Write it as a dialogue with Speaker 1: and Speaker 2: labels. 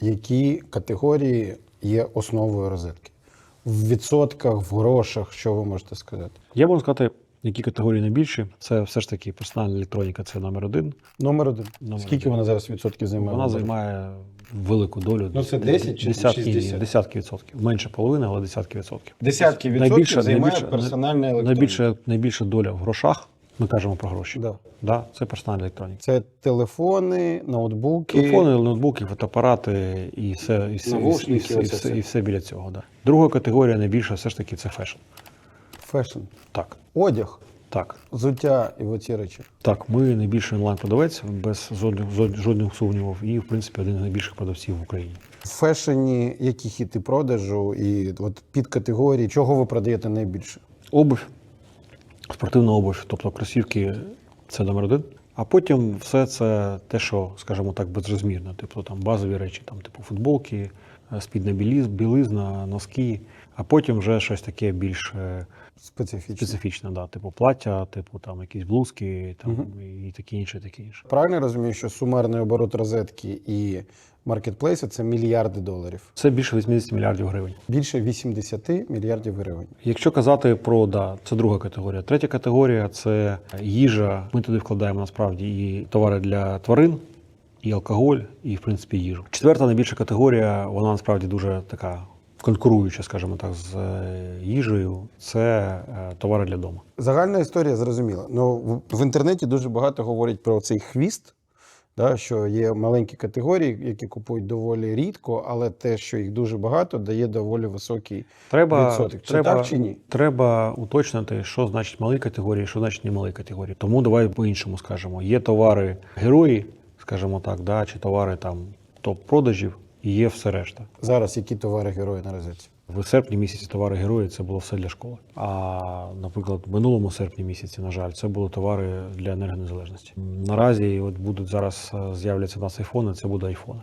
Speaker 1: які категорії є основою розетки? В відсотках, в грошах, що ви можете сказати?
Speaker 2: Я можу сказати, які категорії найбільші. Це все ж таки персональна електроніка, це номер один.
Speaker 1: Номер один.
Speaker 2: Номер
Speaker 1: Скільки
Speaker 2: один.
Speaker 1: вона зараз відсотків займає?
Speaker 2: Вона займає велику долю.
Speaker 1: Ну, це 10 чи
Speaker 2: десятки, ні,
Speaker 1: 60?
Speaker 2: десятки відсотків. Менше половини, але десятки відсотків.
Speaker 1: Десятки відсотків
Speaker 2: Найбільше-
Speaker 1: займає
Speaker 2: найбільше-
Speaker 1: персональна електроніка.
Speaker 2: Найбільша, найбільша доля в грошах. Ми кажемо про гроші.
Speaker 1: Да.
Speaker 2: Да, це персональна електроніка.
Speaker 1: Це телефони, ноутбуки.
Speaker 2: Телефони, ноутбуки, фотоапарати і все, і все, і, все, і, все,
Speaker 1: все.
Speaker 2: і все біля цього. Да. Друга категорія найбільша все ж таки це фешн.
Speaker 1: Фешн.
Speaker 2: Так,
Speaker 1: Одяг,
Speaker 2: так.
Speaker 1: взуття і оці речі.
Speaker 2: Так, ми найбільший онлайн-продавець без жодних, жодних сумнівів, і, в принципі, один з найбільших продавців в Україні.
Speaker 1: В фешені які хіти продажу і от під категорії, чого ви продаєте найбільше?
Speaker 2: Обувь, спортивна обувь, тобто кросівки це номер один. А потім все це те, що, скажімо так, безрозмірно. типу там базові речі, там, типу футболки, спідна білизна, носки, а потім вже щось таке більш е,
Speaker 1: Специфічно.
Speaker 2: специфічне, да, типу плаття, типу там якісь блузки, там і таке інше, таке інше.
Speaker 1: Правильно я розумію, що сумарний оборот розетки і маркетплейсу це мільярди доларів.
Speaker 2: Це більше 80 мільярдів гривень.
Speaker 1: Більше 80 мільярдів гривень.
Speaker 2: Якщо казати про да, це друга категорія. Третя категорія це їжа. Ми туди вкладаємо насправді і товари для тварин, і алкоголь, і в принципі їжу. Четверта найбільша категорія, вона насправді дуже така конкуруюча, скажімо так, з е, їжею. Це е, товари для дому.
Speaker 1: Загальна історія зрозуміла. Ну в, інтернеті дуже багато говорять про цей хвіст. Да, що є маленькі категорії, які купують доволі рідко, але те, що їх дуже багато, дає доволі високий
Speaker 2: Треба,
Speaker 1: відсоток. Це
Speaker 2: треба,
Speaker 1: так чи ні?
Speaker 2: треба уточнити, що значить малі категорії, що значить не малі категорії. Тому давай по-іншому скажемо. Є товари герої, скажімо так, да, чи товари там топ-продажів, і є все решта.
Speaker 1: Зараз які товари герої на розетці?
Speaker 2: В серпні місяці товари герої це було все для школи. А наприклад, в минулому серпні місяці, на жаль, це були товари для енергонезалежності. Наразі от будуть зараз е, з'являться у нас айфони, це будуть айфони.